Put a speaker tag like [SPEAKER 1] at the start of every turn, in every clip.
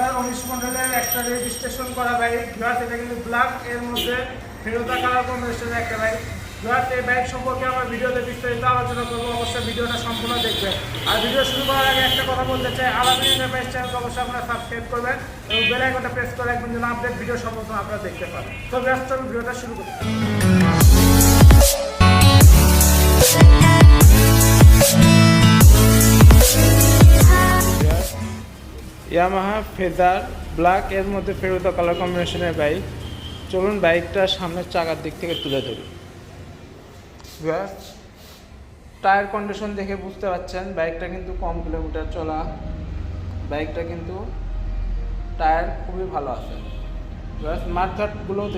[SPEAKER 1] জেলার উনিশ মন্ডলের একটা রেজিস্ট্রেশন করা বাইক ঘোড়া সেটা কিন্তু ব্ল্যাক এর মধ্যে ফেরতা কালার কম্বিনেশনের একটা বাইক ঘোড়ার এই বাইক সম্পর্কে আমরা ভিডিওতে বিস্তারিত আলোচনা করব, অবশ্যই ভিডিওটা সম্পূর্ণ দেখবেন। আর ভিডিও শুরু করার আগে একটা কথা বলতে চাই আলামী এন্টারপ্রাইজ চ্যানেলকে অবশ্যই আপনারা সাবস্ক্রাইব করবেন এবং বেল আইকনটা প্রেস করে রাখবেন, যেন আপডেট ভিডিও সম্পর্কে আপনারা দেখতে পান তো ব্যস্ত আমি ভিডিওটা শুরু করব ইয়ামাহা ফেদার ব্ল্যাক এর মধ্যে ফেরুদা কালার কম্বিনেশনের বাইক চলুন বাইকটা সামনের চাকার দিক থেকে তুলে ধরি। টায়ার কন্ডিশন দেখে বুঝতে পারছেন বাইকটা কিন্তু কম কিলোমিটার চলা। বাইকটা কিন্তু টায়ার খুবই ভালো আছে। ব্যাস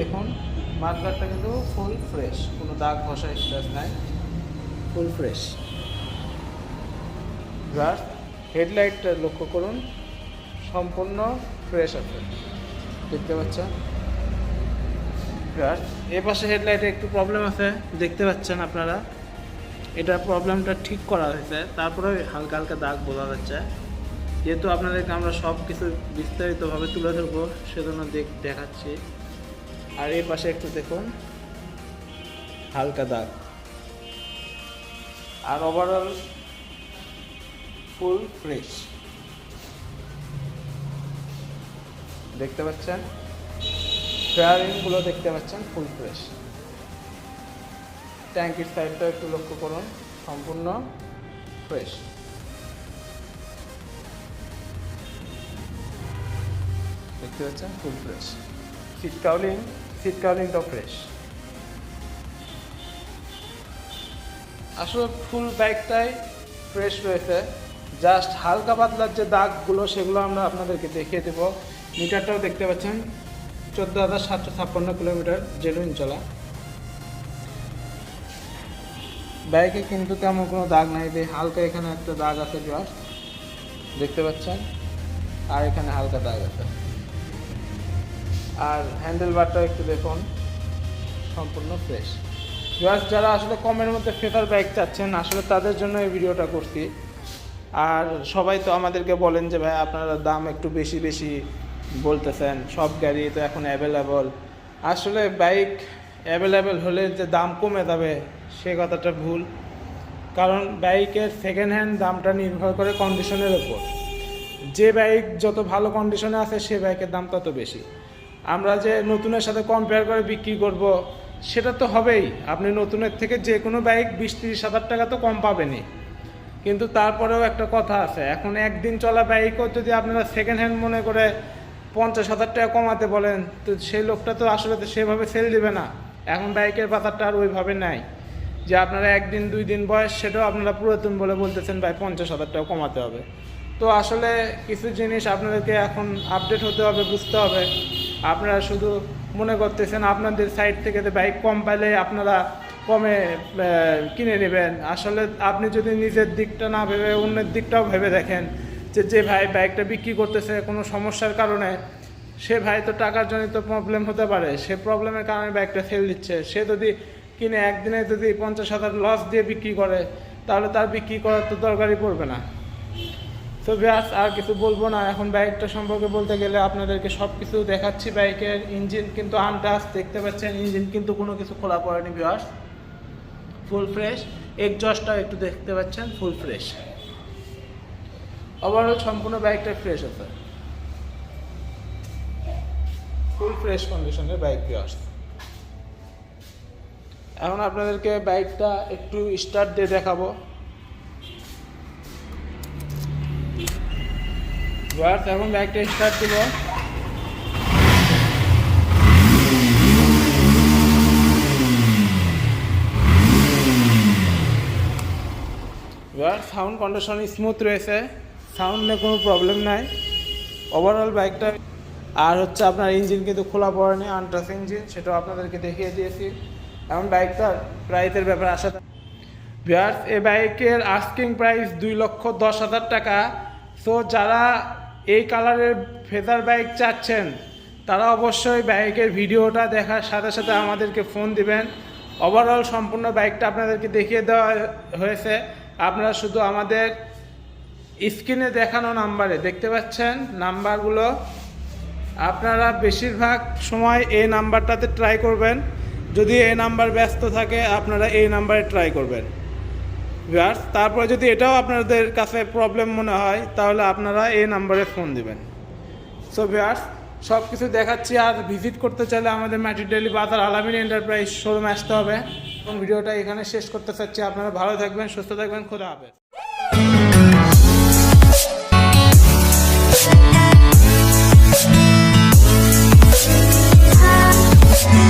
[SPEAKER 1] দেখুন। মাঠঘাটটা কিন্তু ফুল ফ্রেশ কোনো দাগ ঘষা স্ক্র্যাচ নাই। ফুল ফ্রেশ ব্যাস হেডলাইটটা লক্ষ্য করুন। সম্পূর্ণ ফ্রেশ আছে। দেখতে পাচ্ছেন? এ পাশে হেডলাইটে একটু প্রবলেম আছে দেখতে পাচ্ছেন আপনারা? এটা প্রবলেমটা ঠিক করা হয়েছে তারপরে হালকা হালকা দাগ বোঝা যাচ্ছে। যেহেতু আপনাদেরকে আমরা সব কিছু বিস্তারিতভাবে তুলে ধরবো সেজন্য দেখ দেখাচ্ছি। আর এই পাশে একটু দেখুন হালকা দাগ। আর ওভারঅল ফুল ফ্রেশ দেখতে পাচ্ছেন? ফেয়ারিংগুলো দেখতে পাচ্ছেন ফুল ফ্রেশ। ট্যাঙ্কির সাইডটা একটু লক্ষ্য করুন, সম্পূর্ণ ফ্রেশ। দেখতে পাচ্ছেন full fresh. Seat cowling seat কাউলিংটাও fresh. আসলে ফুল বাইকটাই ফ্রেশ রয়েছে। জাস্ট হালকা পাতলার যে দাগগুলো, সেগুলো আমরা আপনাদেরকে দেখিয়ে দেবো। মিটারটাও দেখতে পাচ্ছেন। চোদ্দ হাজার সাতশো ছাপ্পান্ন কিলোমিটার জেনুইন চলা। বাইকে কিন্তু তেমন কোনো দাগ নাই যে হালকা এখানে একটা দাগ আছে জাস্ট দেখতে পাচ্ছেন। আর এখানে হালকা দাগ আছে। আর হ্যান্ডেল বারটাও একটু দেখুন, সম্পূর্ণ ফ্রেশ জাস্ট যারা আসলে কমের মধ্যে ফেটার বাইক চাচ্ছেন, আসলে তাদের জন্য এই ভিডিওটা করছি। আর সবাই তো আমাদেরকে বলেন যে, ভাই, আপনারা দাম একটু বেশি বেশি বলতেছেন, সব গাড়ি তো এখন অ্যাভেলেবল আসলে বাইক অ্যাভেলেবল হলে যে দাম কমে যাবে, সে কথাটা ভুল। কারণ বাইকের সেকেন্ড হ্যান্ড দামটা নির্ভর করে কন্ডিশনের ওপর যে বাইক যত ভালো কন্ডিশনে আছে, সে বাইকের দাম তত বেশি। আমরা যে নতুনের সাথে কম্পেয়ার করে বিক্রি করব, সেটা তো হবেই। আপনি নতুনের থেকে যে কোনো বাইক বিশ তিরিশ হাজার টাকা তো কম পাবেনই। কিন্তু তারপরেও একটা কথা আছে, এখন একদিন চলা বাইকও যদি আপনারা সেকেন্ড হ্যান্ড মনে করে পঞ্চাশ হাজার টাকা কমাতে বলেন, তো সেই লোকটা তো আসলে তো সেভাবে সেল দিবে না। এখন বাইকের বাজারটা আর ওইভাবে নাই। যে আপনারা একদিন, দুই দিন বয়স, সেটাও আপনারা পুরাতন বলে বলতেছেন, ভাই, পঞ্চাশ হাজার টাকা কমাতে হবে। তো আসলে কিছু জিনিস আপনাদেরকে এখন আপডেট হতে হবে, বুঝতে হবে। আপনারা শুধু মনে করতেছেন আপনাদের সাইড থেকে যে বাইক কম পাইলে আপনারা কমে কিনে নেবেন। আসলে আপনি যদি নিজের দিকটা না ভেবে অন্যের দিকটাও ভেবে দেখেন যে যে ভাই বাইকটা বিক্রি করতেছে কোনো সমস্যার কারণে, সে ভাই তো টাকার জনিত প্রবলেম হতে পারে। সে প্রবলেমের কারণে বাইকটা ফেল দিচ্ছে। সে যদি কিনে একদিনে যদি পঞ্চাশ হাজার লস দিয়ে বিক্রি করে, তাহলে তার বিক্রি করার তো দরকারই পড়বে না। তো ব্যাস, আর কিছু বলব না। এখন বাইকটা সম্পর্কে বলতে গেলে আপনাদেরকে সব কিছু দেখাচ্ছি। বাইকের ইঞ্জিন কিন্তু আনটাচ দেখতে পাচ্ছেন ইঞ্জিন কিন্তু কোনো কিছু খোলা পড়েনি ব্যাস ফুল ফ্রেশ এক্সজস্টটাও একটু দেখতে পাচ্ছেন ফুল ফ্রেশ ওভারঅল সম্পূর্ণ বাইকটা ফ্রেশ আছে। ফুল ফ্রেশ কন্ডিশনের বাইক ব্যাস এখন আপনাদেরকে বাইকটা একটু স্টার্ট দিয়ে দেখাবো। এখন বাইকটা স্টার্ট দিব। সাউন্ড কন্ডিশন স্মুথ রয়েছে। সাউন্ডে কোনো প্রবলেম নাই। ওভারঅল বাইকটা আর হচ্ছে আপনার ইঞ্জিন কিন্তু খোলা পড়েনি আনটাস ইঞ্জিন, সেটাও আপনাদেরকে দেখিয়ে দিয়েছি। এমন বাইকটার প্রাইসের ব্যাপারে আসা বিয়ার্স এ বাইকের আস্কিং প্রাইস দুই লক্ষ দশ হাজার টাকা। সো যারা এই কালারের ফেদার বাইক চাচ্ছেন, তারা অবশ্যই বাইকের ভিডিওটা দেখার সাথে সাথে আমাদেরকে ফোন দিবেন। ওভারঅল সম্পূর্ণ বাইকটা আপনাদেরকে দেখিয়ে দেওয়া হয়েছে। আপনারা শুধু আমাদের স্ক্রিনে দেখানো নাম্বারে, দেখতে পাচ্ছেন নাম্বারগুলো? আপনারা বেশিরভাগ সময় এই নাম্বারটাতে ট্রাই করবেন। যদি এই নাম্বার ব্যস্ত থাকে, আপনারা এই নাম্বারে ট্রাই করবেন। ভিউয়ার্স তারপরে যদি এটাও আপনাদের কাছে প্রবলেম মনে হয়, তাহলে আপনারা এই নাম্বারে ফোন দিবেন। সো ভিউয়ার্স সব কিছু দেখাচ্ছি আর ভিজিট করতে চাইলে আমাদের ম্যাটি ডেলি বাজার আলামিন এন্টারপ্রাইজ শোরুমে আসতে হবে। এবং ভিডিওটা এখানে শেষ করতে চাচ্ছি। আপনারা ভালো থাকবেন, সুস্থ থাকবেন, খোদা হাফেজ। Thank you.